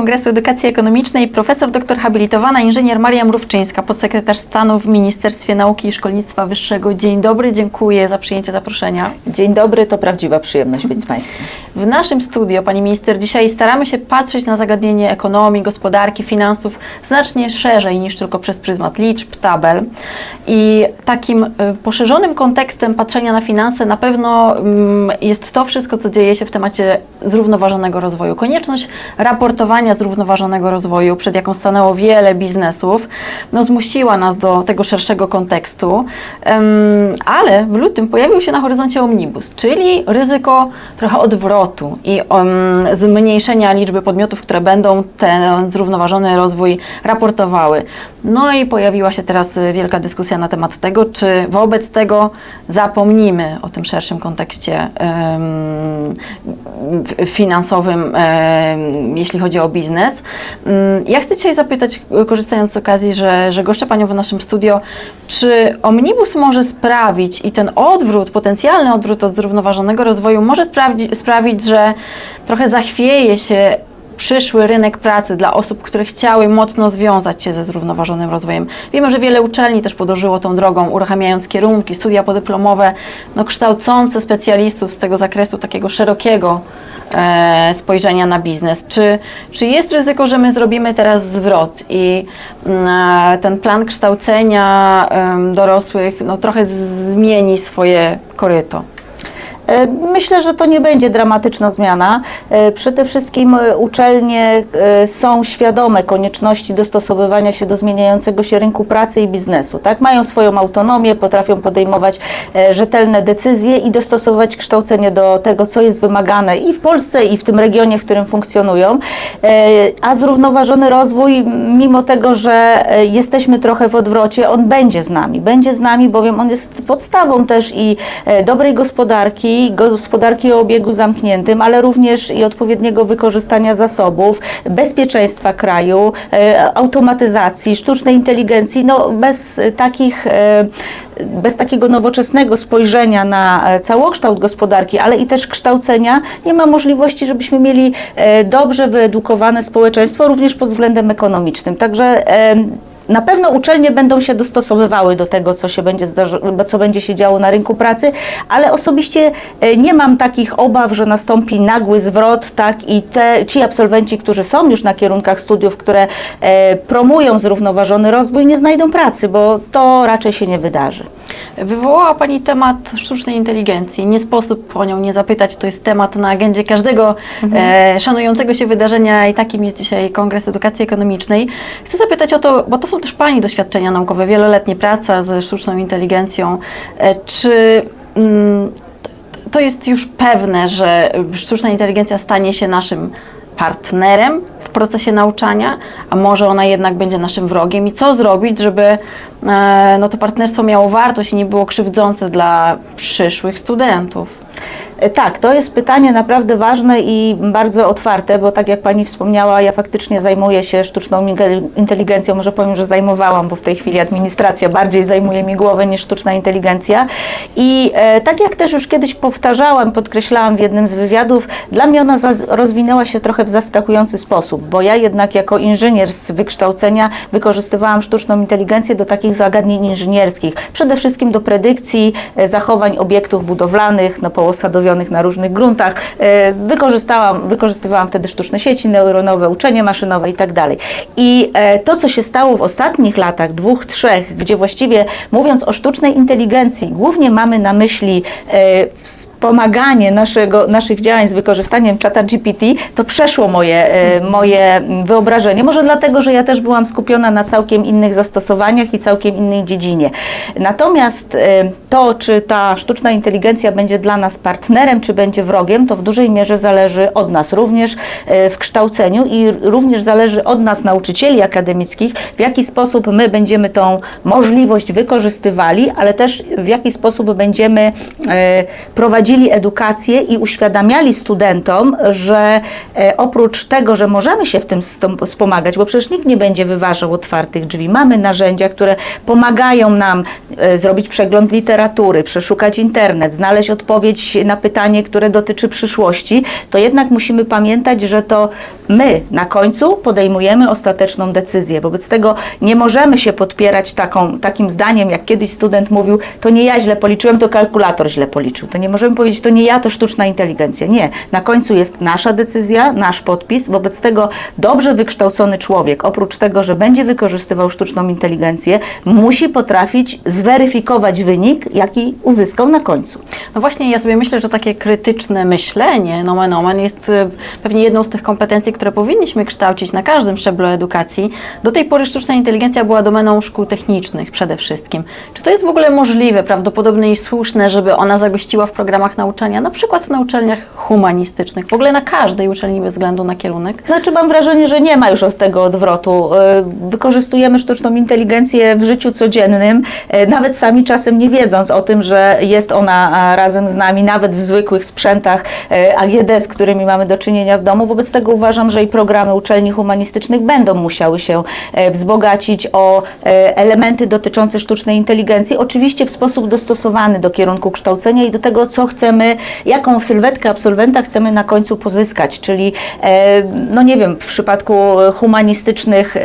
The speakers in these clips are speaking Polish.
Kongresu Edukacji Ekonomicznej profesor doktor habilitowana inżynier Maria Mrówczyńska, podsekretarz stanu w Ministerstwie Nauki i Szkolnictwa Wyższego. Dzień dobry, dziękuję za przyjęcie zaproszenia. Dzień dobry, to prawdziwa przyjemność być z Państwem. W naszym studio, pani minister, dzisiaj staramy się patrzeć na zagadnienie ekonomii, gospodarki, finansów znacznie szerzej niż tylko przez pryzmat liczb, tabel. I takim y, poszerzonym kontekstem patrzenia na finanse na pewno mm, jest to wszystko, co dzieje się w temacie zrównoważonego rozwoju. Konieczność raportowania zrównoważonego rozwoju, przed jaką stanęło wiele biznesów, no, zmusiła nas do tego szerszego kontekstu, ale w lutym pojawił się na horyzoncie omnibus, czyli ryzyko trochę odwrotu i zmniejszenia liczby podmiotów, które będą ten zrównoważony rozwój raportowały. No i pojawiła się teraz wielka dyskusja na temat tego, czy wobec tego zapomnimy o tym szerszym kontekście finansowym, jeśli chodzi o biznes. Mm, Ja chcę dzisiaj zapytać, korzystając z okazji, że, że goszczę Panią w naszym studio, czy omnibus może sprawić i ten odwrót, potencjalny odwrót od zrównoważonego rozwoju może sprawdzi, sprawić, że trochę zachwieje się przyszły rynek pracy dla osób, które chciały mocno związać się ze zrównoważonym rozwojem. Wiemy, że wiele uczelni też podążyło tą drogą, uruchamiając kierunki, studia podyplomowe, no, kształcące specjalistów z tego zakresu takiego szerokiego e, spojrzenia na biznes. Czy, czy jest ryzyko, że my zrobimy teraz zwrot i mm, ten plan kształcenia dorosłych no, trochę zmieni swoje koryto? E, Myślę, że to nie będzie dramatyczna zmiana. E, Przede wszystkim e, uczelnie są świadome konieczności dostosowywania się do zmieniającego się rynku pracy i biznesu. Tak? Mają swoją autonomię, potrafią podejmować rzetelne decyzje i dostosować kształcenie do tego, co jest wymagane i w Polsce, i w tym regionie, w którym funkcjonują. A zrównoważony rozwój, mimo tego, że jesteśmy trochę w odwrocie, on będzie z nami. Będzie z nami, bowiem on jest podstawą też i dobrej gospodarki, gospodarki o obiegu zamkniętym, ale również i odpowiedniego wykorzystania zasobów, bezpieczeństwa kraju, e, automatyzacji, sztucznej inteligencji. No, bez takich e, bez takiego nowoczesnego spojrzenia na e, całokształt gospodarki, ale i też kształcenia, nie ma możliwości, żebyśmy mieli dobrze wyedukowane społeczeństwo, również pod względem ekonomicznym. Także na pewno uczelnie będą się dostosowywały do tego, co się będzie, co będzie się działo na rynku pracy, ale osobiście e, nie mam takich obaw, że nastąpi nagły zwrot, tak, i te, ci absolwenci, którzy są już na kierunkach studiów, które e, promują zrównoważony rozwój, nie znajdą pracy, bo to raczej się nie wydarzy. Wywołała Pani temat sztucznej inteligencji. Nie sposób o nią nie zapytać. To jest temat na agendzie każdego e, szanującego się wydarzenia i takim jest dzisiaj Kongres Edukacji Ekonomicznej. Chcę zapytać o to, bo to są też Pani doświadczenia naukowe, wieloletnie praca ze sztuczną inteligencją. E, czy mm, to jest już pewne, że sztuczna inteligencja stanie się naszym partnerem w procesie nauczania, a może ona jednak będzie naszym wrogiem i co zrobić, żeby e, no, to partnerstwo miało wartość i nie było krzywdzące dla przyszłych studentów. E, Tak, to jest pytanie naprawdę ważne i bardzo otwarte, bo tak jak Pani wspomniała, ja faktycznie zajmuję się sztuczną intel- inteligencją. Może powiem, że zajmowałam, bo w tej chwili administracja bardziej zajmuje mi głowę niż sztuczna inteligencja. I e, tak jak też już kiedyś powtarzałam, podkreślałam w jednym z wywiadów, dla mnie ona rozwinęła się trochę w zaskakujący sposób, bo ja jednak jako inżynier z wykształcenia wykorzystywałam sztuczną inteligencję do takich zagadnień inżynierskich, przede wszystkim do predykcji e, zachowań obiektów budowlanych, no, poosadowionych na różnych gruntach. E, Wykorzystałam, wykorzystywałam wtedy sztuczne sieci neuronowe, uczenie maszynowe i tak e, to, co się stało w ostatnich latach, dwóch, trzech, gdzie właściwie mówiąc o sztucznej inteligencji, głównie mamy na myśli e, wspomaganie naszego, naszych działań z wykorzystaniem czata GPT, to przeszło moje, moje wyobrażenie. Może dlatego, że ja też byłam skupiona na całkiem innych zastosowaniach i całkiem innej dziedzinie. Natomiast to, czy ta sztuczna inteligencja będzie dla nas partnerem, czy będzie wrogiem, to w dużej mierze zależy od nas, również e, w kształceniu i również zależy od nas, nauczycieli akademickich, w jaki sposób my będziemy tą możliwość wykorzystywali, ale też w jaki sposób będziemy e, prowadzili edukację i uświadamiali studentom, że e, oprócz tego, że możemy się w tym wspomagać, bo przecież nikt nie będzie wyważał otwartych drzwi, mamy narzędzia, które pomagają nam zrobić przegląd literatury, przeszukać internet, znaleźć odpowiedź na pytanie, które dotyczy przyszłości, to jednak musimy pamiętać, że to my na końcu podejmujemy ostateczną decyzję. Wobec tego nie możemy się podpierać taką, takim zdaniem, jak kiedyś student mówił, to nie ja źle policzyłem, to kalkulator źle policzył. To nie możemy powiedzieć, to nie ja, to sztuczna inteligencja. Nie. Na końcu jest nasza decyzja, nasz podpis. Wobec tego dobrze wykształcony człowiek, oprócz tego, że będzie wykorzystywał sztuczną inteligencję, musi potrafić zweryfikować wynik, jaki uzyskał na końcu. No właśnie, ja sobie myślę, że takie krytyczne myślenie, nomen omen, jest y, pewnie jedną z tych kompetencji, które powinniśmy kształcić na każdym szczeblu edukacji. Do tej pory sztuczna inteligencja była domeną szkół technicznych przede wszystkim. Czy to jest w ogóle możliwe, prawdopodobne i słuszne, żeby ona zagościła w programach nauczania, na przykład na uczelniach humanistycznych, w ogóle na każdej uczelni bez względu na kierunek? Znaczy mam wrażenie, że nie ma już od tego odwrotu. Y, Wykorzystujemy sztuczną inteligencję w życiu codziennym, y, nawet sami czasem nie wiedząc o tym, że jest ona razem z nami, nawet w zwykłych sprzętach y, AGD, z którymi mamy do czynienia w domu. Wobec tego uważam, że i programy uczelni humanistycznych będą musiały się e, wzbogacić o e, elementy dotyczące sztucznej inteligencji, oczywiście w sposób dostosowany do kierunku kształcenia i do tego, co chcemy, jaką sylwetkę absolwenta chcemy na końcu pozyskać, czyli e, no nie wiem, w przypadku humanistycznych,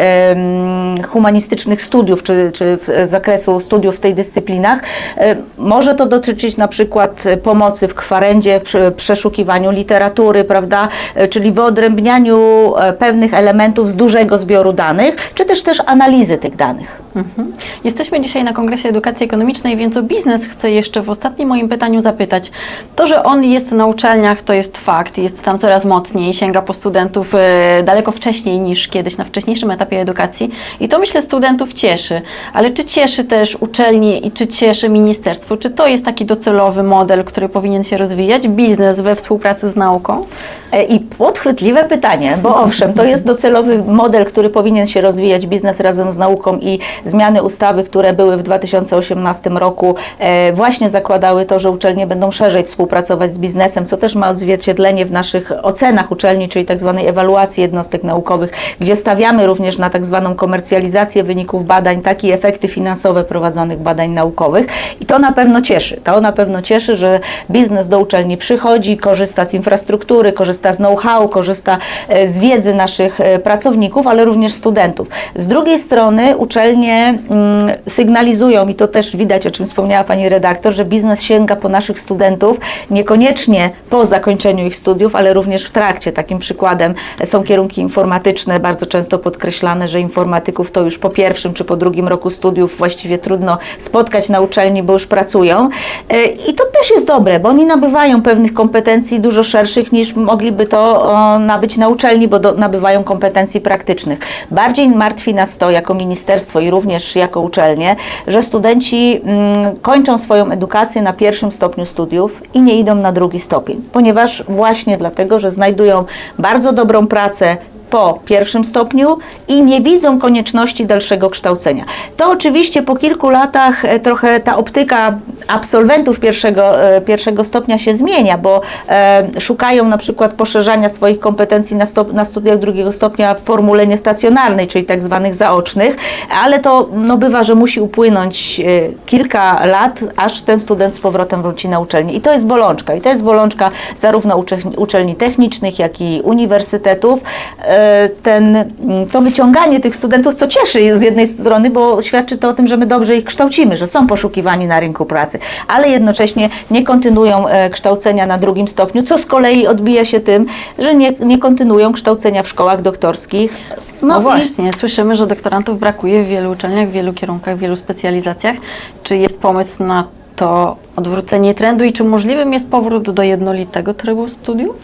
humanistycznych studiów, czy, czy zakresu studiów w tej dyscyplinach, e, może to dotyczyć na przykład pomocy w kwarendzie, przy przeszukiwaniu literatury, prawda, E, czyli wyodrębnianiu e, pewnych elementów z dużego zbioru danych, czy też też analizy tych danych. Mhm. Jesteśmy dzisiaj na Kongresie Edukacji Ekonomicznej, więc o biznes chcę jeszcze w ostatnim moim pytaniu zapytać. To, że on jest na uczelniach, to jest fakt, jest tam coraz mocniej, sięga po studentów e, daleko wcześniej niż kiedyś na wcześniejszym etapie edukacji i to myślę studentów cieszy. Ale czy cieszy też uczelni i czy cieszy ministerstwo? Czy to jest taki docelowy model, który powinien się rozwijać? Biznes we współpracy z nauką? E, I podchwytliwe pytanie, bo owszem, to jest docelowy model, który powinien się rozwijać biznes razem z nauką i zmiany ustawy, które były w 2018 roku, e, właśnie zakładały to, że uczelnie będą szerzej współpracować z biznesem, co też ma odzwierciedlenie w naszych ocenach uczelni, czyli tak zwanej ewaluacji jednostek naukowych, gdzie stawiamy również na tak zwaną komercjalizację wyników badań, takie efekty finansowe prowadzonych badań naukowych i to na pewno cieszy. To na pewno cieszy, że biznes do uczelni przychodzi, korzysta z infrastruktury, korzysta z know-how, korzysta e, z wiedzy naszych e, pracowników, ale również studentów. Z drugiej strony uczelnie mm, sygnalizują, i to też widać, o czym wspomniała Pani redaktor, że biznes sięga po naszych studentów niekoniecznie po zakończeniu ich studiów, ale również w trakcie. Takim przykładem są kierunki informatyczne, bardzo często podkreślane, że informatyków to już po pierwszym czy po drugim roku studiów właściwie trudno spotkać na uczelni, bo już pracują. E, I to też jest dobre, bo oni nabywają pewnych kompetencji dużo szerszych niż mogliby to nabyć na uczelni, bo do, nabywają kompetencji praktycznych. Bardziej martwi nas to jako ministerstwo i również jako uczelnie, że studenci mm, kończą swoją edukację na pierwszym stopniu studiów i nie idą na drugi stopień, ponieważ właśnie dlatego, że znajdują bardzo dobrą pracę po pierwszym stopniu i nie widzą konieczności dalszego kształcenia. To oczywiście po kilku latach e, trochę ta optyka absolwentów pierwszego, e, pierwszego stopnia się zmienia, bo e, szukają na przykład poszerzania swoich kompetencji na, stop, na studiach drugiego stopnia w formule niestacjonarnej, czyli tak zwanych zaocznych, ale to no, bywa, że musi upłynąć kilka lat, aż ten student z powrotem wróci na uczelnię. I to jest bolączka. I to jest bolączka zarówno uczelni, uczelni technicznych, jak i uniwersytetów. E, Ten, to wyciąganie tych studentów, co cieszy z jednej strony, bo świadczy to o tym, że my dobrze ich kształcimy, że są poszukiwani na rynku pracy, ale jednocześnie nie kontynuują e, kształcenia na drugim stopniu, co z kolei odbija się tym, że nie, nie kontynuują kształcenia w szkołach doktorskich. No, i- właśnie, słyszymy, że doktorantów brakuje w wielu uczelniach, w wielu kierunkach, w wielu specjalizacjach. Czy jest pomysł na to odwrócenie trendu i czy możliwym jest powrót do jednolitego trybu studiów?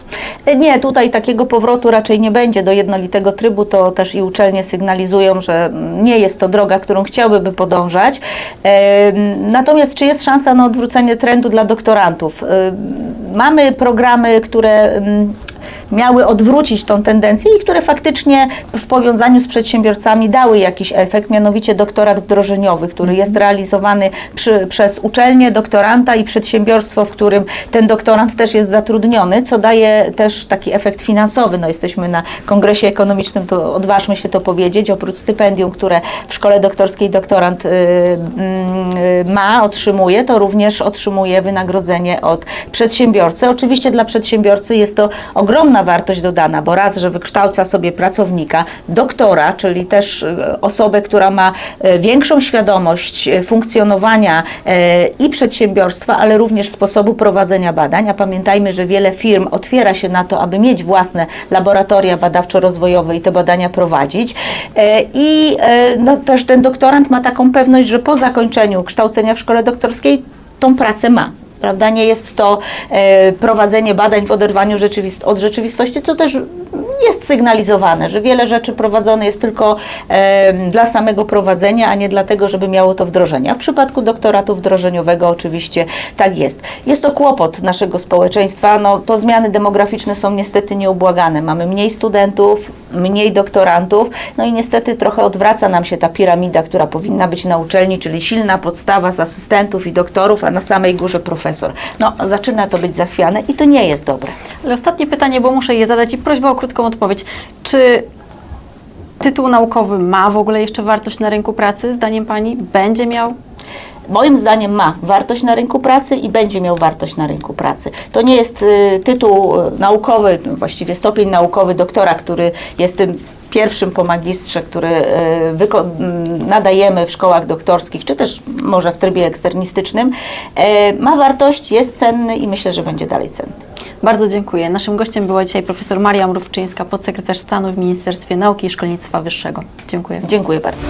Nie, tutaj takiego powrotu raczej nie będzie do jednolitego trybu. To też i uczelnie sygnalizują, że nie jest to droga, którą chciałyby podążać. Em, Natomiast czy jest szansa na odwrócenie trendu dla doktorantów? Em, Mamy programy, które em, miały odwrócić tą tendencję i które faktycznie w powiązaniu z przedsiębiorcami dały jakiś efekt, mianowicie doktorat wdrożeniowy, który jest realizowany przy, przez uczelnię, doktoranta i przedsiębiorstwo, w którym ten doktorant też jest zatrudniony, co daje też taki efekt finansowy. No, jesteśmy na kongresie ekonomicznym, to odważmy się to powiedzieć, oprócz stypendium, które w szkole doktorskiej doktorant y, y, ma, otrzymuje, to również otrzymuje wynagrodzenie od przedsiębiorcy. Oczywiście dla przedsiębiorcy jest to ogromna wartość dodana, bo raz, że wykształca sobie pracownika, doktora, czyli też y, osobę, która ma y, większą świadomość y, funkcjonowania i przedsiębiorstwa, ale również sposobu prowadzenia badań. A pamiętajmy, że wiele firm otwiera się na to, aby mieć własne laboratoria badawczo-rozwojowe i te badania prowadzić. E, I e, no, też ten doktorant ma taką pewność, że po zakończeniu kształcenia w szkole doktorskiej tą pracę ma. Prawda? Nie jest to e, prowadzenie badań w oderwaniu rzeczywist- od rzeczywistości, co też jest sygnalizowane, że wiele rzeczy prowadzone jest tylko e, dla samego prowadzenia, a nie dlatego, żeby miało to wdrożenie. A w przypadku doktoratu wdrożeniowego oczywiście tak jest. Jest to kłopot naszego społeczeństwa. No, to zmiany demograficzne są niestety nieubłagane. Mamy mniej studentów, mniej doktorantów, no i niestety trochę odwraca nam się ta piramida, która powinna być na uczelni, czyli silna podstawa z asystentów i doktorów, a na samej górze profesor. No, zaczyna to być zachwiane i to nie jest dobre. Ale ostatnie pytanie, bo muszę je zadać i prośba o krótką odpowiedź. Czy tytuł naukowy ma w ogóle jeszcze wartość na rynku pracy, zdaniem Pani? Będzie miał? Moim zdaniem ma wartość na rynku pracy i będzie miał wartość na rynku pracy. To nie jest y, tytuł y, naukowy, no, właściwie stopień naukowy doktora, który jest tym pierwszym po magistrze, który y, nadajemy w szkołach doktorskich, czy też może w trybie eksternistycznym. E, Ma wartość, jest cenny i myślę, że będzie dalej cenny. Bardzo dziękuję. Naszym gościem była dzisiaj profesor Maria Mrówczyńska, podsekretarz stanu w Ministerstwie Nauki i Szkolnictwa Wyższego. Dziękuję. Dziękuję bardzo.